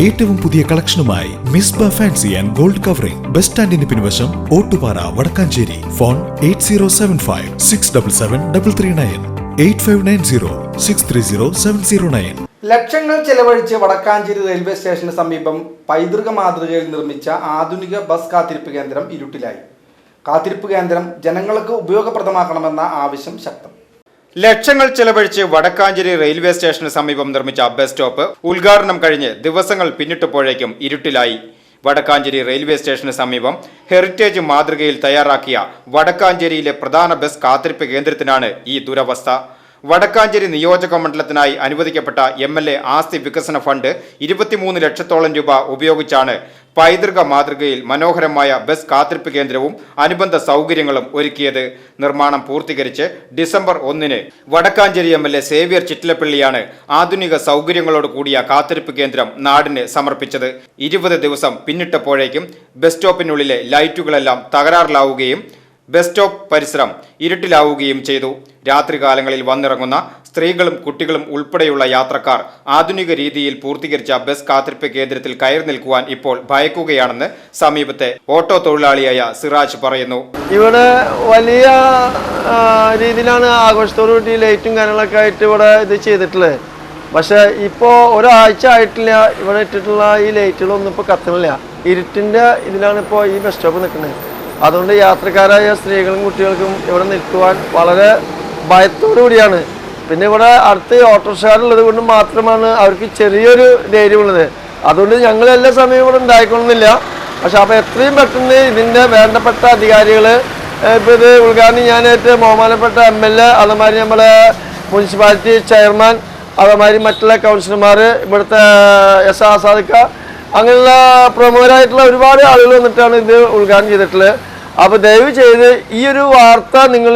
ഏറ്റവും പുതിയ കളക്ഷനുമായി Misba fancy and gold covering. Bus സ്റ്റാൻഡിന് പിൻവശം Ottupara Vadakkanchery. Phone eight zero seven five six double seven double three nine. Eight five nine zero six three zero seven zero nine. ലക്ഷങ്ങൾ ചെലവഴിച്ച് Vadakkanchery railway സ്റ്റേഷന് സമീപം പൈതൃക മാതൃകയിൽ നിർമ്മിച്ച ആധുനിക ബസ് കാത്തിരിപ്പ് കേന്ദ്രം ഇരുട്ടിലായി. കാത്തിരിപ്പ് കേന്ദ്രം ജനങ്ങൾക്ക് ഉപയോഗപ്രദമാക്കണമെന്ന ആവശ്യം ശക്തം. ലക്ഷങ്ങൾ ചെലവഴിച്ച് വടക്കാഞ്ചേരി റെയിൽവേ സ്റ്റേഷന് സമീപം നിർമ്മിച്ച ബസ് സ്റ്റോപ്പ് ഉദ്ഘാടനം കഴിഞ്ഞ് ദിവസങ്ങൾ പിന്നിട്ടപ്പോഴേക്കും ഇരുട്ടിലായി. വടക്കാഞ്ചേരി റെയിൽവേ സ്റ്റേഷന് സമീപം ഹെറിറ്റേജ് മാതൃകയിൽ തയ്യാറാക്കിയ വടക്കാഞ്ചേരിയിലെ പ്രധാന ബസ് കാത്തിരിപ്പ് കേന്ദ്രത്തിനാണ് ഈ ദുരവസ്ഥ. വടക്കാഞ്ചേരി നിയോജക മണ്ഡലത്തിനായി അനുവദിക്കപ്പെട്ട എം എൽ എ ആസ്തി വികസന ഫണ്ട് ഇരുപത്തിമൂന്ന് ലക്ഷത്തോളം രൂപ ഉപയോഗിച്ചാണ് പൈതൃക മാതൃകയിൽ മനോഹരമായ ബസ് കാത്തിരിപ്പ് കേന്ദ്രവും അനുബന്ധ സൗകര്യങ്ങളും ഒരുക്കിയത് നിർമ്മാണം പൂർത്തീകരിച്ച് ഡിസംബർ ഒന്നിന് Vadakkanchery M L A Xavier ചിറ്റിലപ്പള്ളിയാണ് ആധുനിക സൗകര്യങ്ങളോട് കൂടിയ കാത്തിരിപ്പ് കേന്ദ്രം നാടിന് സമർപ്പിച്ചത്. ഇരുപത് ദിവസം പിന്നിട്ടപ്പോഴേക്കും ബസ് സ്റ്റോപ്പിനുള്ളിലെ ലൈറ്റുകളെല്ലാം തകരാറിലാവുകയും ബസ് സ്റ്റോപ്പ് പരിസരം ഇരുട്ടിലാവുകയും ചെയ്തു. രാത്രികാലങ്ങളിൽ വന്നിറങ്ങുന്ന സ്ത്രീകളും കുട്ടികളും ഉൾപ്പെടെയുള്ള യാത്രക്കാർ ആധുനിക രീതിയിൽ പൂർത്തീകരിച്ച ബസ് കാത്തിരിപ്പ് കേന്ദ്രത്തിൽ കയറി നിൽക്കുവാൻ ഇപ്പോൾ ഭയക്കുകയാണെന്ന് സമീപത്തെ ഓട്ടോ തൊഴിലാളിയായ സിറാജ് പറയുന്നു. ഇവിടെ വലിയ രീതിയിലാണ് ആഘോഷത്തോടു കൂടി ലൈറ്റും കാര്യങ്ങളൊക്കെ ആയിട്ട് ഇവിടെ ഇത് ചെയ്തിട്ടുള്ളത്. പക്ഷെ ഇപ്പോൾ ഒരാഴ്ച ആയിട്ടില്ല ഇവിടെ ഇട്ടിട്ടുള്ള ഈ ലൈറ്റുകളൊന്നും ഇപ്പോൾ കത്തുന്നില്ല. ഇരുട്ടിന്റെ ഇതിലാണ് ഇപ്പോൾ ഈ ബസ് സ്റ്റോപ്പ് നിൽക്കുന്നത്. അതുകൊണ്ട് യാത്രക്കാരായ സ്ത്രീകളും കുട്ടികൾക്കും ഇവിടെ നിൽക്കുവാൻ വളരെ ഭയത്തോടു കൂടിയാണ്. പിന്നെ ഇവിടെ അടുത്ത് ഓട്ടോറിക്ഷക്കാരുള്ളത് കൊണ്ട് മാത്രമാണ് അവർക്ക് ചെറിയൊരു ധൈര്യമുള്ളത് അതുകൊണ്ട് ഞങ്ങൾ എല്ലാ സമയവും ഇവിടെ ഉണ്ടായിക്കൊള്ളുന്നില്ല. പക്ഷെ അപ്പോൾ എത്രയും പെട്ടെന്ന് ഇതിന്റെ വേണ്ടപ്പെട്ട അധികാരികൾ ഇപ്പോൾ ഇത് ഉദ്ഘാടനം ഞാനായിട്ട് ബഹുമാനപ്പെട്ട എം എൽ എ അതുമാതിരി നമ്മുടെ മുനിസിപ്പാലിറ്റി ചെയർമാൻ അതുമാതിരി മറ്റുള്ള കൗൺസിലർമാർ ഇവിടുത്തെ എസ് ആസാദിക്ക അങ്ങനെയുള്ള പ്രമുഖരായിട്ടുള്ള ഒരുപാട് ആളുകൾ വന്നിട്ടാണ് ഇത് ഉദ്ഘാടനം ചെയ്തിട്ടുള്ളത്. അപ്പോൾ ദയവ് ചെയ്ത് ഈ ഒരു വാർത്ത നിങ്ങൾ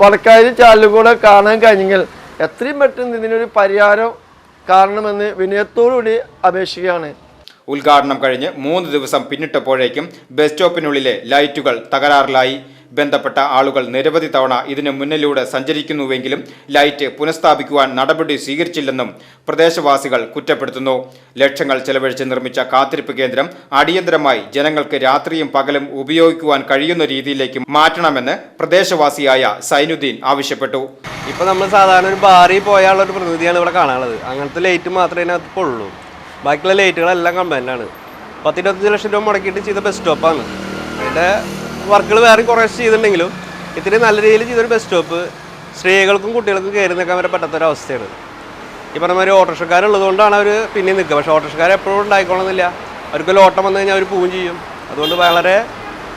വടക്കാരി ചാനലിൽ കൂടെ കാണാൻ കഴിഞ്ഞെങ്കിൽ എത്രയും പെട്ടെന്ന് ഇതിനൊരു പരിഹാരം കാണണമെന്ന് വിനയത്തോടുകൂടി അപേക്ഷിക്കുകയാണ്. ഉദ്ഘാടനം കഴിഞ്ഞ് മൂന്ന് ദിവസം പിന്നിട്ടപ്പോഴേക്കും ബസ് സ്റ്റോപ്പിനുള്ളിലെ ലൈറ്റുകൾ തകരാറിലായി. ബന്ധപ്പെട്ട ആളുകൾ നിരവധി തവണ ഇതിനു മുന്നിലൂടെ സഞ്ചരിക്കുന്നുവെങ്കിലും ലൈറ്റ് പുനഃസ്ഥാപിക്കുവാൻ നടപടി സ്വീകരിച്ചില്ലെന്നും പ്രദേശവാസികൾ കുറ്റപ്പെടുത്തുന്നു. ലക്ഷങ്ങൾ ചെലവഴിച്ച് നിർമ്മിച്ച കാത്തിരിപ്പ് കേന്ദ്രം അടിയന്തരമായി ജനങ്ങൾക്ക് രാത്രിയും പകലും ഉപയോഗിക്കുവാൻ കഴിയുന്ന രീതിയിലേക്ക് മാറ്റണമെന്ന് പ്രദേശവാസിയായ സൈനുദ്ദീൻ ആവശ്യപ്പെട്ടു. ഇപ്പൊ നമ്മൾ സാധാരണ ഒരു ബാറിൽ പോയാലുള്ള ഒരു പ്രതിനിധിയാണ് ഇവിടെ കാണാനുള്ളത്. അങ്ങനത്തെ ലൈറ്റ് മാത്രമേ ഇതിനകത്ത് ഇപ്പോൾ ഉള്ളൂ ബാക്കിയുള്ള ലൈറ്റുകളെല്ലാം കമ്പനിയാണ് പത്തിരുപത്തഞ്ച് ലക്ഷം രൂപ മുടക്കിയിട്ട് ചെയ്ത ബസ് സ്റ്റോപ്പാണ് അതിന്റെ വർക്കുകൾ വേറെ കുറേ ചെയ്തിട്ടുണ്ടെങ്കിലും ഇത്രയും നല്ല രീതിയിൽ ചെയ്തൊരു ബസ് സ്റ്റോപ്പ് സ്ത്രീകൾക്കും കുട്ടികൾക്കും കയറി നിൽക്കാൻ വരെ പറ്റാത്തൊരവസ്ഥയാണ്. ഈ പറഞ്ഞ മാതിരി ഓട്ടോറിക്ഷക്കാരുള്ളതുകൊണ്ടാണ് അവർ പിന്നെ നിൽക്കുക. പക്ഷേ ഓട്ടോറിക്ഷക്കാർ എപ്പോഴും ഉണ്ടായിക്കോളുന്നില്ല അവർക്ക് ലോട്ടം വന്നു കഴിഞ്ഞാൽ അവർ പോവുകയും ചെയ്യും. അതുകൊണ്ട് വളരെ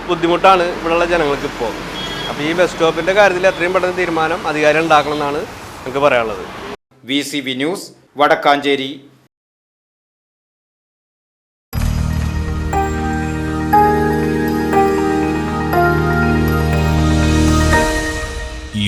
ബുദ്ധിമുട്ടാണ് ഇവിടെയുള്ള ജനങ്ങൾക്ക് ഇപ്പോൾ. അപ്പോൾ ഈ ബസ് സ്റ്റോപ്പിന്റെ കാര്യത്തിൽ എത്രയും പെട്ടെന്ന് തീരുമാനം അധികാരം ഉണ്ടാക്കണം എന്നാണ് നമുക്ക് പറയാനുള്ളത് V news Vadakkanchery.